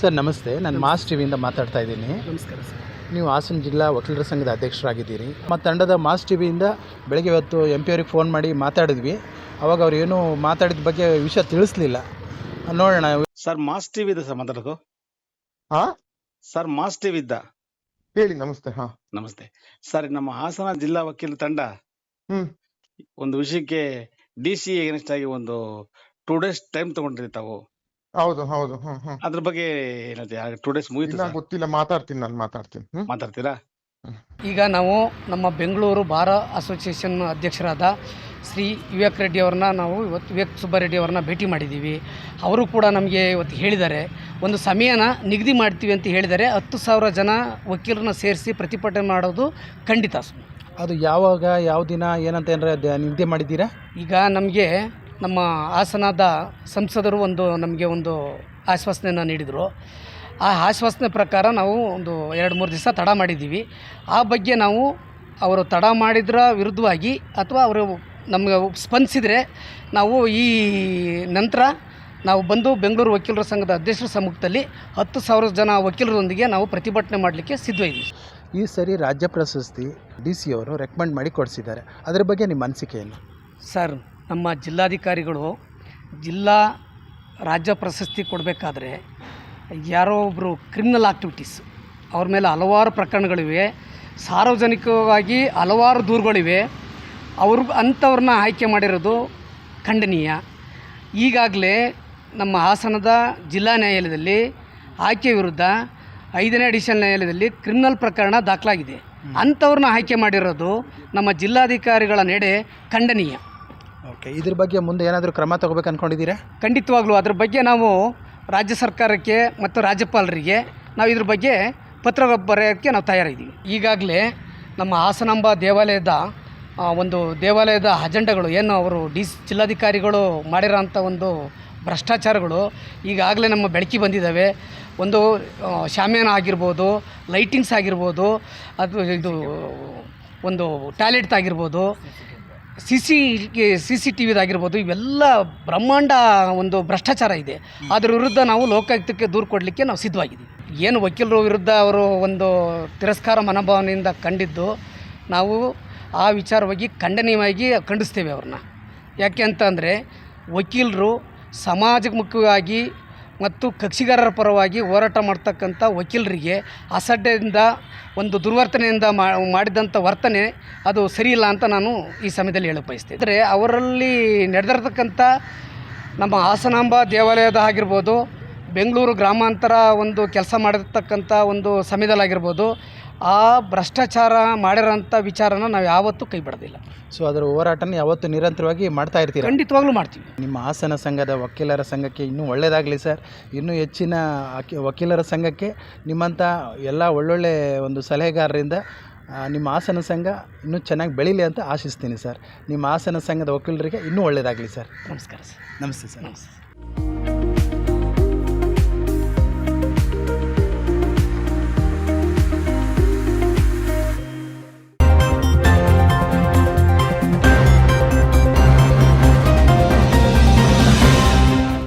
Sir ನಮಸ್ತೆ. ನಾನು mass ಟಿವಿಯಿಂದ ಮಾತಾಡ್ತಾ ಇದ್ದೀನಿ. ನಮಸ್ಕಾರ ಸರ್. ನೀವು ಹಾಸನ ಜಿಲ್ಲಾ ವಕೀಲರ ಸಂಘದ ಅಧ್ಯಕ್ಷರಾಗಿದ್ದೀರಿ. ಮತ್ತು ತಂಡದ ಮಾಸ್ ಟಿವಿಯಿಂದ ಬೆಳಗ್ಗೆ ಇವತ್ತು ಎಂ ಪಿ ಅವ್ರಿಗೆ ಫೋನ್ ಮಾಡಿ ಮಾತಾಡಿದ್ವಿ. ಅವಾಗ ಅವ್ರು ಏನು ಮಾತಾಡಿದ ಬಗ್ಗೆ ವಿಷಯ ತಿಳಿಸ್ಲಿಲ್ಲ. ನೋಡೋಣ. ಸರ್ ಮಾಸ್ ಟಿವಿ ಇದೆ ಸರ್ ಮಾತಾಡೋದು? ಹಾ? ಸರ್ ಮಾಸ್ ಟಿವಿ ಇದ್ದ? ಹೇಳಿ ನಮಸ್ತೆ ಹಾ. ನಮಸ್ತೆ. ಸರ್ ನಮ್ಮ ಹಾಸನ ಜಿಲ್ಲಾ ವಕೀಲ ತಂಡ ಹ್ಮ್. ಒಂದು ವಿಷಯಕ್ಕೆ ಡಿ ಸಿ ಎಗನೆಸ್ಟ್ ಆಗಿ ಒಂದು ಟೂ ಡೇಸ್ ಟೈಮ್ ತಗೊಂಡ್ರಿ ತಾವು. ಹೌದು ಹೌದು. ಹ್ಮ್ ಹ್ಮ್. ಅದ್ರ ಬಗ್ಗೆ ಏನಂತೆ? ಟೂ ಡೇಸ್ ಮುಗಿತು ಸರ್? ಗೊತ್ತಿಲ್ಲ ಮಾತಾಡ್ತೀನಿ ನಾನು ಮಾತಾಡ್ತೀನಿ. ಹ್ಮ್? ಮಾತಾಡ್ತೀರಾ? ಈಗ ನಾವು ನಮ್ಮ ಬೆಂಗಳೂರು ಬಾರ್ ಅಸೋಸಿಯೇಷನ್ ಅಧ್ಯಕ್ಷರಾದ ಶ್ರೀ ವಿವೇಕ್ ರೆಡ್ಡಿ ಅವ್ರನ್ನ ನಾವು ಇವತ್ತು ವಿವೇಕ್ ಸುಬ್ಬಾರೆಡ್ಡಿ ಅವ್ರನ್ನ ಭೇಟಿ ಮಾಡಿದ್ದೀವಿ. ಅವರು ಕೂಡ ನಮಗೆ ಇವತ್ತು ಹೇಳಿದ್ದಾರೆ. ಒಂದು ಸಮಯನ ನಿಗದಿ ಮಾಡ್ತೀವಿ ಅಂತ ಹೇಳಿದ್ದಾರೆ. ಹತ್ತು ಸಾವಿರ ಜನ ವಕೀಲರನ್ನ ಸೇರಿಸಿ ಪ್ರತಿಭಟನೆ ಮಾಡೋದು ಖಂಡಿತ ಅದು ಯಾವಾಗ ಯಾವ ದಿನ ಏನಂತ ಏನಾರ ನಿಗದಿ ಮಾಡಿದ್ದೀರಾ? ಈಗ ನಮಗೆ ನಮ್ಮ ಹಾಸನದ ಸಂಸದರು ಒಂದು ನಮಗೆ ಒಂದು ಆಶ್ವಾಸನೆಯನ್ನು ನೀಡಿದರು. ಆ ಆಶ್ವಾಸನೆ ಪ್ರಕಾರ ನಾವು ಒಂದು ಎರಡು ಮೂರು ದಿವಸ ತಡ ಮಾಡಿದ್ದೀವಿ. ಆ ಬಗ್ಗೆ ನಾವು ಅವರು ತಡ ಮಾಡಿದ್ರ ವಿರುದ್ಧವಾಗಿ ಅಥವಾ ಅವರು ನಮಗೆ ಸ್ಪಂದಿಸಿದರೆ ನಾವು ಈ ನಂತರ ನಾವು ಬಂದು ಬೆಂಗಳೂರು ವಕೀಲರ ಸಂಘದ ಅಧ್ಯಕ್ಷರ ಸಮ್ಮುಖದಲ್ಲಿ ಹತ್ತು ಸಾವಿರ ಜನ ವಕೀಲರೊಂದಿಗೆ ನಾವು ಪ್ರತಿಭಟನೆ ಮಾಡಲಿಕ್ಕೆ ಸಿದ್ಧವಿದ್ದೀವಿ ಈ ಸರಿ ರಾಜ್ಯ ಪ್ರಶಸ್ತಿ ಡಿ ಸಿ ಅವರು ರೆಕಮೆಂಡ್ ಮಾಡಿ ಕೊಡಿಸಿದ್ದಾರೆ. ಅದರ ಬಗ್ಗೆ ನಿಮ್ಮ ಅನಿಸಿಕೆ ಏನು? ಸರ್ ನಮ್ಮ ಜಿಲ್ಲಾಧಿಕಾರಿಗಳು ಜಿಲ್ಲಾ ರಾಜ್ಯ ಪ್ರಶಸ್ತಿ ಕೊಡಬೇಕಾದ್ರೆ ಯಾರೋ ಒಬ್ಬರು ಕ್ರಿಮಿನಲ್ ಆಕ್ಟಿವಿಟೀಸ್ ಅವ್ರ ಮೇಲೆ ಹಲವಾರು ಪ್ರಕರಣಗಳಿವೆ. ಸಾರ್ವಜನಿಕವಾಗಿ ಹಲವಾರು ದೂರುಗಳಿವೆ. ಅವ್ರ ಅಂಥವ್ರನ್ನ ಆಯ್ಕೆ ಮಾಡಿರೋದು ಖಂಡನೀಯ. ಈಗಾಗಲೇ ನಮ್ಮ ಹಾಸನದ ಜಿಲ್ಲಾ ನ್ಯಾಯಾಲಯದಲ್ಲಿ ಆಯ್ಕೆ ವಿರುದ್ಧ ಐದನೇ ಅಡಿಷನ್ ನ್ಯಾಯಾಲಯದಲ್ಲಿ ಕ್ರಿಮಿನಲ್ ಪ್ರಕರಣ ದಾಖಲಾಗಿದೆ. ಅಂಥವ್ರನ್ನ ಆಯ್ಕೆ ಮಾಡಿರೋದು ನಮ್ಮ ಜಿಲ್ಲಾಧಿಕಾರಿಗಳ ನಡೆ ಖಂಡನೀಯ. ಓಕೆ ಇದ್ರ ಬಗ್ಗೆ ಮುಂದೆ ಏನಾದರೂ ಕ್ರಮ ತಗೋಬೇಕು ಅಂದ್ಕೊಂಡಿದ್ದೀರಾ ಖಂಡಿತವಾಗ್ಲೂ. ಅದ್ರ ಬಗ್ಗೆ ನಾವು ರಾಜ್ಯ ಸರ್ಕಾರಕ್ಕೆ ಮತ್ತು ರಾಜ್ಯಪಾಲರಿಗೆ ನಾವು ಇದ್ರ ಬಗ್ಗೆ ಪತ್ರ ಬರೆಯೋಕ್ಕೆ ನಾವು ತಯಾರಿದ್ದೀವಿ. ಈಗಾಗಲೇ ನಮ್ಮ ಹಾಸನಾಂಬ ದೇವಾಲಯದ ಒಂದು ದೇವಾಲಯದ ಅಜೆಂಡಗಳು, ಏನು ಅವರು ಡಿ ಜಿಲ್ಲಾಧಿಕಾರಿಗಳು ಮಾಡಿರೋಂಥ ಒಂದು ಭ್ರಷ್ಟಾಚಾರಗಳು ಈಗಾಗಲೇ ನಮ್ಮ ಬೆಳಕಿ ಬಂದಿದ್ದಾವೆ. ಒಂದು ಶಾಮಿಯಾನ ಆಗಿರ್ಬೋದು, ಲೈಟಿಂಗ್ಸ್ ಆಗಿರ್ಬೋದು, ಅದು ಇದು ಒಂದು ಟಾಯ್ಲೆಟ್ ಆಗಿರ್ಬೋದು C C C C T ವಿದಾಗಿರ್ಬೋದು ಇವೆಲ್ಲ ಬ್ರಹ್ಮಾಂಡ ಒಂದು ಭ್ರಷ್ಟಾಚಾರ ಇದೆ. ಅದರ ವಿರುದ್ಧ ನಾವು ಲೋಕಾಯುಕ್ತಕ್ಕೆ ದೂರು ಕೊಡಲಿಕ್ಕೆ ನಾವು ಸಿದ್ಧವಾಗಿದ್ದೀವಿ. ಏನು ವಕೀಲರು ವಿರುದ್ಧ ಅವರು ಒಂದು ತಿರಸ್ಕಾರ ಮನೋಭಾವನೆಯಿಂದ ಕಂಡಿದ್ದು, ನಾವು ಆ ವಿಚಾರವಾಗಿ ಖಂಡನೀಯವಾಗಿ ಖಂಡಿಸ್ತೇವೆ ಅವ್ರನ್ನ. ಯಾಕೆ ಅಂತಂದರೆ ವಕೀಲರು ಸಮಾಜಮುಖವಾಗಿ ಮತ್ತು ಕಕ್ಷಿಗಾರರ ಪರವಾಗಿ ಹೋರಾಟ ಮಾಡ್ತಕ್ಕಂಥ ವಕೀಲರಿಗೆ ಅಸಡ್ಡೆಯಿಂದ ಒಂದು ದುರ್ವರ್ತನೆಯಿಂದ ಮಾಡಿದಂಥ ವರ್ತನೆ ಅದು ಸರಿಯಿಲ್ಲ ಅಂತ ನಾನು ಈ ಸಮಯದಲ್ಲಿ ಹೇಳಕ್ಕೆ ಬಯಸ್ತೇನೆ. ಅಂದರೆ ಅವರಲ್ಲಿ ನಡೆದಿರ್ತಕ್ಕಂಥ ನಮ್ಮ ಹಾಸನಾಂಬ ದೇವಾಲಯದ ಆಗಿರ್ಬೋದು ಬೆಂಗಳೂರು ಗ್ರಾಮಾಂತರ ಒಂದು ಕೆಲಸ ಮಾಡಿರ್ತಕ್ಕಂಥ ಒಂದು ಸಮಯದಲ್ಲಾಗಿರ್ಬೋದು ಆ ಭ್ರಷ್ಟಾಚಾರ ಮಾಡಿರೋಂಥ ವಿಚಾರನ ನಾವು ಯಾವತ್ತೂ ಕೈ ಬಿಡೋದಿಲ್ಲ. ಸೊ ಅದರ ಹೋರಾಟನ ಯಾವತ್ತೂ ನಿರಂತರವಾಗಿ ಮಾಡ್ತಾ ಇರ್ತೀವಿ ಖಂಡಿತವಾಗ್ಲೂ ಮಾಡ್ತೀವಿ. ನಿಮ್ಮ ಹಾಸನ ಸಂಘದ ವಕೀಲರ ಸಂಘಕ್ಕೆ ಇನ್ನೂ ಒಳ್ಳೆಯದಾಗಲಿ ಸರ್. ಇನ್ನೂ ಹೆಚ್ಚಿನ ಅಕಿ- ವಕೀಲರ ಸಂಘಕ್ಕೆ ನಿಮ್ಮಂಥ ಎಲ್ಲ ಒಳ್ಳೊಳ್ಳೆ ಒಂದು ಸಲಹೆಗಾರರಿಂದ ಆ, ನಿಮ್ಮ ಹಾಸನ ಸಂಘ ಇನ್ನೂ ಚೆನ್ನಾಗಿ ಬೆಳೀಲಿ ಅಂತ ಆಶಿಸ್ತೀನಿ ಸರ್. ನಿಮ್ಮ ಹಾಸನ ಸಂಘದ ವಕೀಲರಿಗೆ ಇನ್ನೂ ಒಳ್ಳೆಯದಾಗಲಿ ಸರ್. ನಮಸ್ಕಾರ ಸರ್. ನಮಸ್ತೆ ಸರ್. ನಮಸ್ತೆ